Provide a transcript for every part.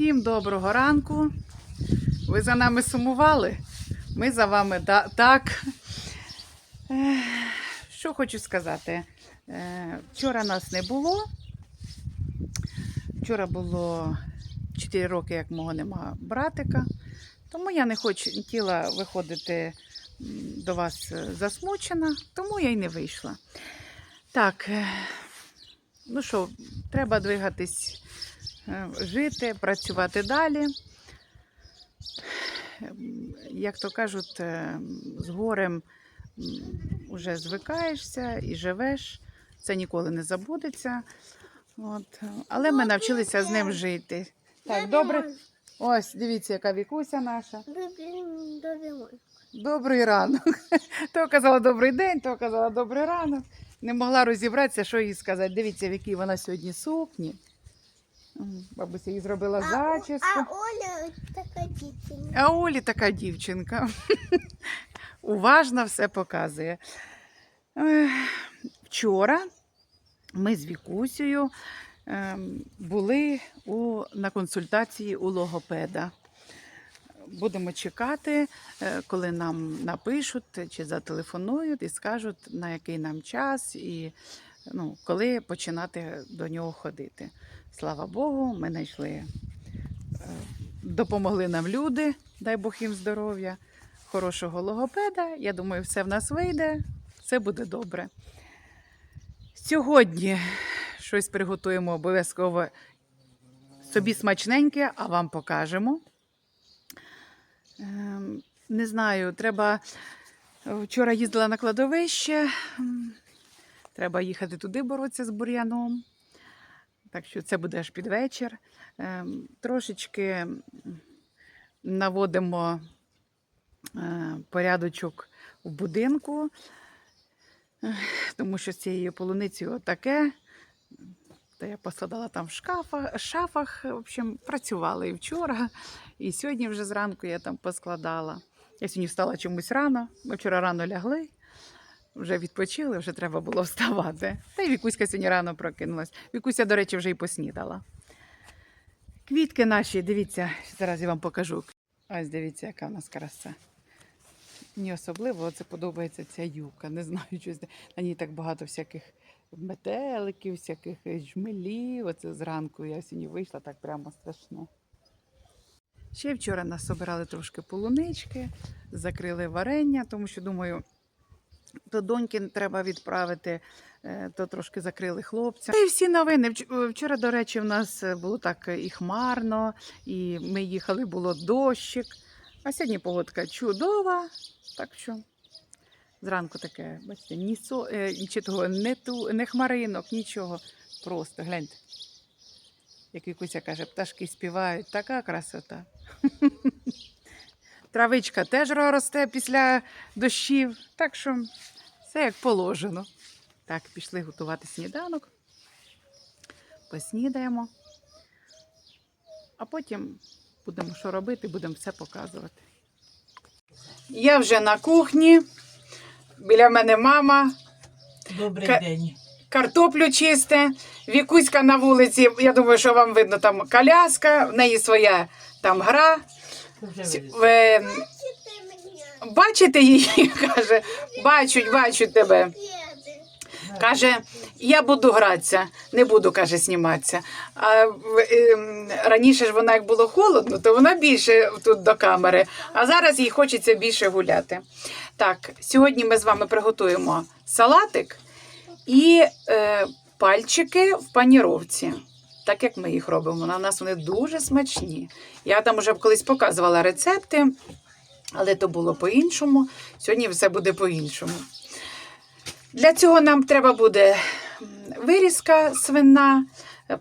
Всім доброго ранку. Ви за нами сумували? Ми за вами да- так. Що хочу сказати? Е, Вчора нас не було. Вчора було 4 роки, як мого нема братика. Тому я не хотіла виходити до вас е, засмучена, тому я й не вийшла. Так, е, ну що, треба двигатись, жити, працювати далі. Як то кажуть, е, з горем м, уже звикаєшся і живеш. Це ніколи не забудеться. От. Але ми навчилися з ним жити. Так, добре. Ось, дивіться, яка вікуся наша. Добрий ранок. То казала добрий день, то казала добрий ранок. Не могла розібратися, що їй сказати. Дивіться, в якій вона сьогодні сукні. Бабуся їй зробила А, зачіску. а Оля така дівчина. А Олі така дівчинка. Уважно все показує. Вчора ми з Вікусею ем, були у, на консультації у логопеда. Будемо чекати, е, коли нам напишуть чи зателефонують і скажуть, на який нам час і ну, коли починати до нього ходити. Слава Богу, ми знайшли е, допомогли нам люди, дай Бог їм здоров'я, хорошого логопеда. Я думаю, все в нас вийде, все буде добре. Сьогодні щось приготуємо обов'язково собі смачненьке, а вам покажемо. Ем, Не знаю, треба. Вчора їздила на кладовище. Треба їхати туди боротися з бур'яном. Так що це буде аж під вечір. Ем, Трошечки наводимо е, порядочок в будинку, тому що з цією полуницею таке. Та я посадила там в шкафах, шафах. В общем, працювала і вчора, і сьогодні вже зранку я там поскладала. Я сьогодні встала чомусь рано. Ми вчора рано лягли, вже відпочили, вже треба було вставати. Та й Вікуська сьогодні рано прокинулась. Вікуся, до речі, вже й поснідала. Квітки наші, дивіться, зараз я вам покажу. Ось дивіться, яка в нас краса. Мені особливо це подобається ця юка. Не знаю, щось. На ній так багато всяких метеликів, всяких жмелів. Оце зранку я сьогодні вийшла так прямо страшно. Ще вчора нас собирали трошки полунички, закрили варення, тому що думаю, то доньки треба відправити, е, то трошки закрили хлопця. І всі новини. Вчора, до речі, в нас було так і хмарно, і ми їхали, було дощик. А сьогодні погодка чудова, так що зранку таке, бачите, ні, со, е, чи того, не, ту, не хмаринок, нічого. Просто гляньте. Як Вікуся каже, пташки співають, така красота. Травичка теж росте після дощів, так що все як положено. Так, пішли готувати сніданок. Поснідаємо. А потім будемо що робити, будемо все показувати. Я вже на кухні. Біля мене мама, Добрий Ка- день. картоплю чисте, вікуська на вулиці. Я думаю, що вам видно там коляска, в неї своя там гра. Е, Бачите її? каже, бачуть, бачуть тебе. Каже, я буду гратися, не буду, каже, зніматися. А ем, раніше ж вона як було холодно, то вона більше тут до камери, а зараз їй хочеться більше гуляти. Так, сьогодні ми з вами приготуємо салатик і е, пальчики в паніровці. Так як ми їх робимо. На нас вони дуже смачні. Я там вже колись показувала рецепти, але то було по-іншому. Сьогодні все буде по-іншому. Для цього нам треба буде вирізка свина,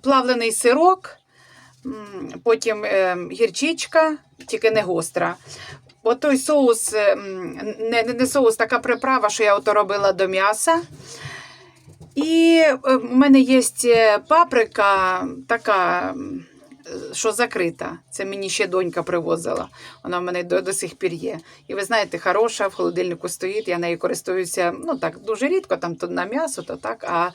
плавлений сирок, потім е, гірчичка, тільки не гостра. От той соус, е, не, не соус, така приправа, що я ото робила до м'яса. І е, в мене є паприка така, що закрита. Це мені ще донька привозила. Вона в мене до, до сих пір є. І ви знаєте, хороша, в холодильнику стоїть, я нею користуюся ну так дуже рідко, там то на м'ясо, то так. А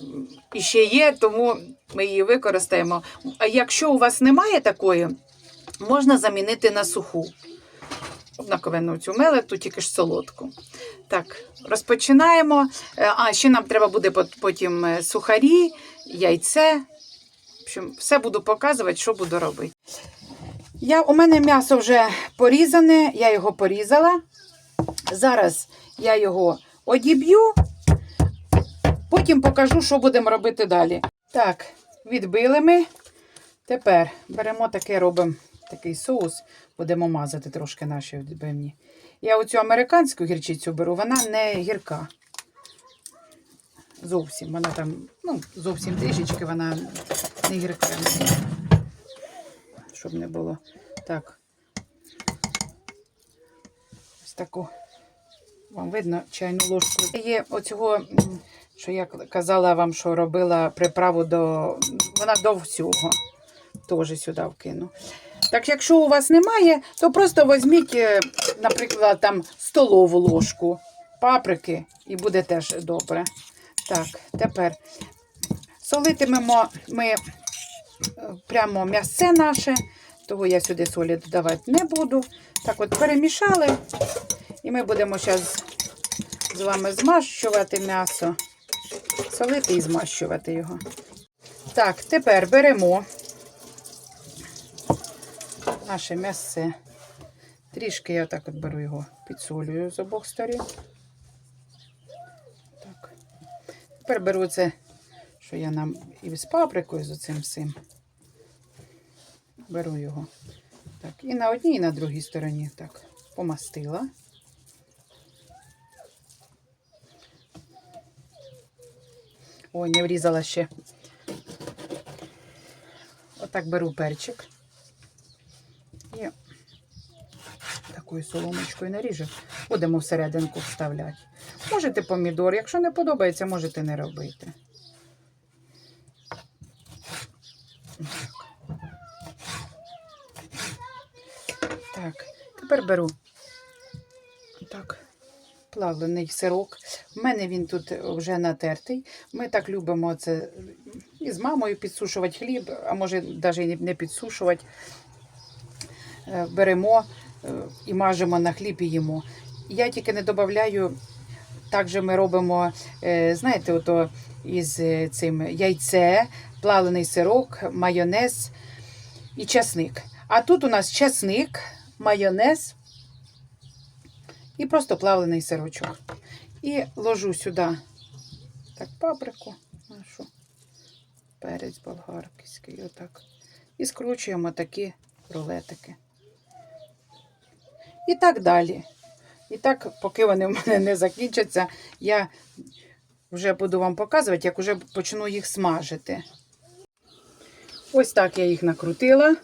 м, іще є, тому ми її використаємо. А якщо у вас немає такої, можна замінити на суху. Однаково цю мелету, тільки ж солодку. Так, розпочинаємо. Е, А, ще нам треба буде потім е, сухарі, яйце. Общем, все буду показувати, що буду робити. Я, у мене м'ясо вже порізане, я його порізала. Зараз я його одіб'ю, потім покажу, що будемо робити далі. Так, відбили ми. Тепер беремо таке, робимо такий соус, будемо мазати трошки наші відбивні. Я оцю американську гірчицю беру, вона не гірка. Зовсім. Вона там, ну, зовсім трішечки, вона не гірка. Щоб не було. Так. Ось таку. Вам видно чайну ложку. Є оцього, що я казала вам, що робила приправу до. Вона до всього. Теж сюди вкину. Так, якщо у вас немає, то просто візьміть, е, наприклад, там столову ложку паприки і буде теж добре. Так, тепер солитимемо ми е, прямо м'ясце наше, того я сюди солі додавати не буду. Так от перемішали, і ми будемо зараз з вами змащувати м'ясо, солити і змащувати його. Так, тепер беремо наше м'ясце. Трішки я так от беру його, підсолюю з обох сторін. Так. Тепер беру це, що я нам і з паприкою, з оцим всім. Беру його. Так, і на одній, і на другій стороні. Так, помастила. Ой, не врізала ще. Отак беру перчик. І такою соломочкою наріжу. Будемо всерединку вставляти. Можете помідор, якщо не подобається, можете не робити. Так, тепер беру так, плавлений сирок. У мене він тут вже натертий. Ми так любимо це і з мамою підсушувати хліб, а може навіть не підсушувати. Е, Беремо е, і мажемо на хліб і їмо. Я тільки не додаю, так же ми робимо, е, знаєте, ото із е, цим яйце, плавлений сирок, майонез і часник. А тут у нас часник, майонез і просто плавлений сирочок. І ложу сюди так паприку нашу, перець болгарський, отак. І скручуємо такі рулетики. І так далі. І так, поки вони в мене не закінчаться, я вже буду вам показувати, як вже почну їх смажити. Ось так я їх накрутила.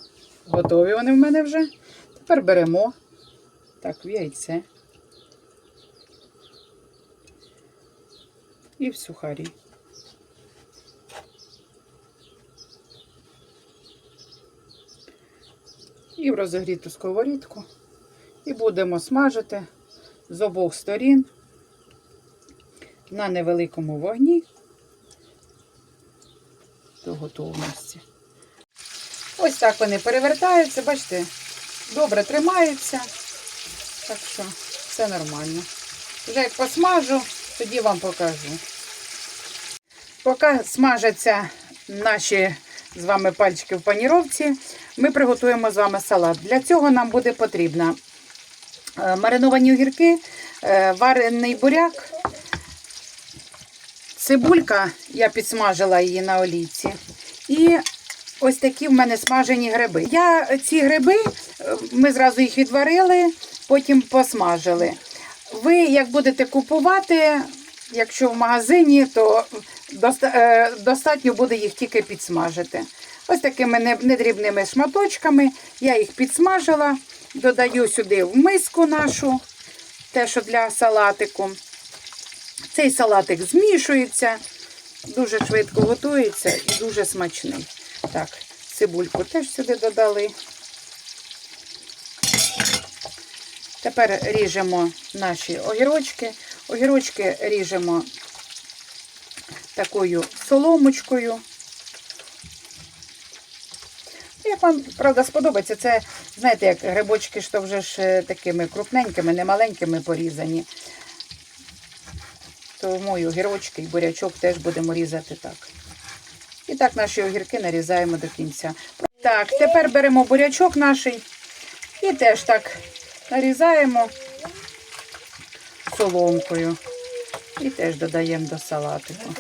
Готові вони в мене вже. Тепер беремо так, в яйце. І в сухарі. І в розогріту сковорідку. І будемо смажити з обох сторін на невеликому вогні до готовності. Ось так вони перевертаються, бачите, добре тримаються. Так що все нормально. Вже як посмажу, тоді вам покажу. Поки смажаться наші з вами пальчики в паніровці, ми приготуємо з вами салат. Для цього нам буде потрібно е, мариновані огірки, е, варений буряк, цибулька, я підсмажила її на олійці. І ось такі в мене смажені гриби. Я ці гриби, е, ми зразу їх відварили, потім посмажили. Ви, як будете купувати, якщо в магазині, то е, достатньо буде їх тільки підсмажити. Ось такими недрібними шматочками я їх підсмажила, додаю сюди в миску нашу, те, що для салатику. Цей салатик змішується, дуже швидко готується і дуже смачний. Так, цибульку теж сюди додали. Тепер ріжемо наші огірочки. Огірочки ріжемо такою соломочкою. Як вам, правда, сподобається, це, знаєте, як грибочки, що вже ж е, такими крупненькими, не маленькими порізані. Тому і огірочки, і бурячок теж будемо різати так. І так наші огірки нарізаємо до кінця. Так, тепер беремо бурячок наш і теж так нарізаємо соломкою. І теж додаємо до салатику.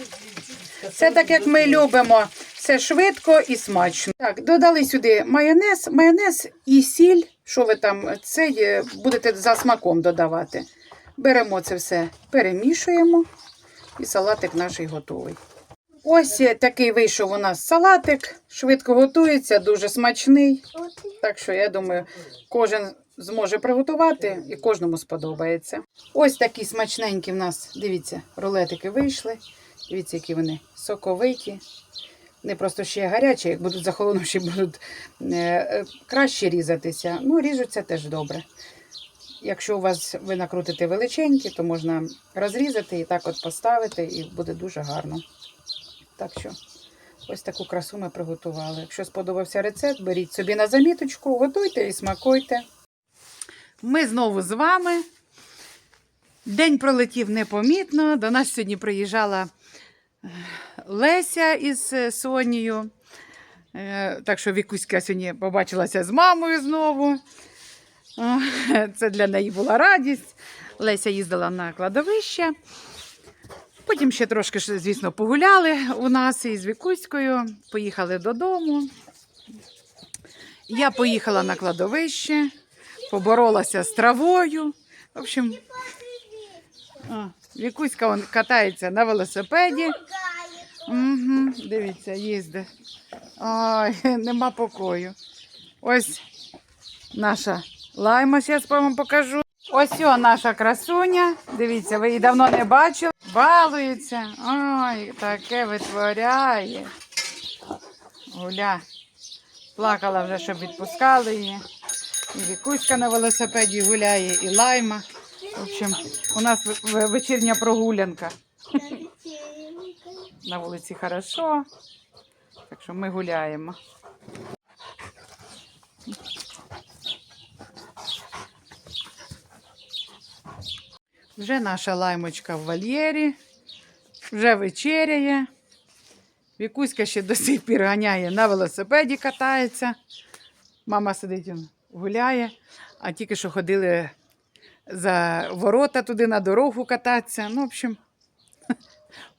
Це так, як ми любимо. Все швидко і смачно. Так, додали сюди майонез, майонез і сіль. Що ви там це будете за смаком додавати. Беремо це все, перемішуємо, і салатик наш готовий. Ось такий вийшов у нас салатик. Швидко готується, дуже смачний. Так що я думаю, кожен зможе приготувати і кожному сподобається. Ось такі смачненькі в нас, дивіться, рулетики вийшли. Дивіться, які вони соковиті. Вони просто ще гарячі, як будуть захолонувші, будуть е, е, краще різатися. Ну, ріжуться теж добре. Якщо у вас ви накрутите величенькі, то можна розрізати і так от поставити, і буде дуже гарно. Так що ось таку красу ми приготували. Якщо сподобався рецепт, беріть собі на заміточку, готуйте і смакуйте. Ми знову з вами. День пролетів непомітно. До нас сьогодні приїжджала е, Леся із е, Сонією. Е, Так що Вікуська сьогодні побачилася з мамою знову. Це для неї була радість. Леся їздила на кладовище. Потім ще трошки, звісно, погуляли у нас із Вікуською, поїхали додому. Я поїхала на кладовище, поборолася з травою. В общем, Вікуська он катається на велосипеді. Угу, дивіться, їздить. Ой, нема покою. Ось наша лайма, зараз вам покажу. Ось о, наша красуня. Дивіться, ви її давно не бачили. Балується. Ой, таке витворяє. Гуля. Плакала вже, щоб відпускали її. І Вікуська на велосипеді гуляє, і лайма. В общем, у нас вечірня прогулянка. На вулиці хорошо. Так що ми гуляємо. Вже наша лаймочка в вольєрі, вже вечеряє. Вікуська ще до сих пір ганяє на велосипеді, катається. Мама сидить гуляє, а тільки що ходили за ворота туди на дорогу кататися. Ну, в общем,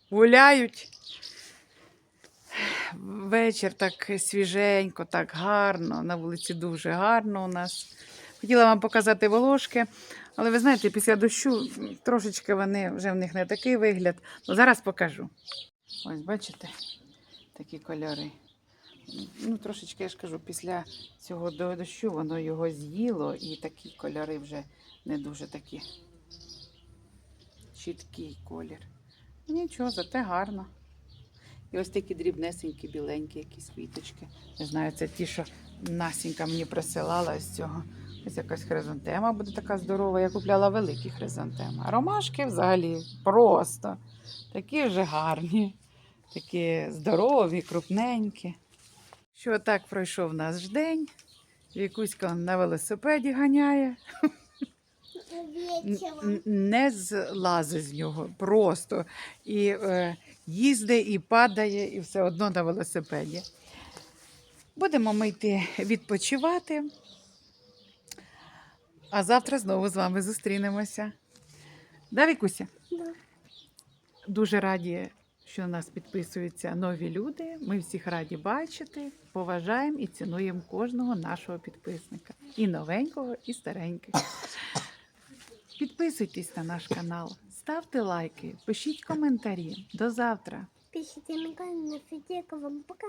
гуляють. Вечір так свіженько, так гарно. На вулиці дуже гарно у нас. Хотіла вам показати волошки, але ви знаєте, після дощу трошечки вони вже в них не такий вигляд. Ну, зараз покажу. Ось, бачите, такі кольори. Ну, трошечки я ж кажу, після цього дощу воно його з'їло, і такі кольори вже не дуже такі чіткий колір. Нічого, зате гарно. І ось такі дрібнесенькі, біленькі якісь квіточки. Не знаю, це ті, що Насінька мені присилала з цього. Ось якась хризантема буде така здорова. Я купляла великі хризантеми. А ромашки взагалі просто такі вже гарні, такі здорові, крупненькі. Що так пройшов наш день. Вікуська на велосипеді ганяє. Не злазить з нього просто. І е, їздить, і падає, і все одно на велосипеді. Будемо ми йти відпочивати. А завтра знову з вами зустрінемося. Да, Вікуся? Да. Дуже раді, що на нас підписуються нові люди. Ми всіх раді бачити, поважаємо і цінуємо кожного нашого підписника. І новенького, і старенького. Підписуйтесь на наш канал, ставте лайки, пишіть коментарі. До завтра. Пишите на канал, на пока.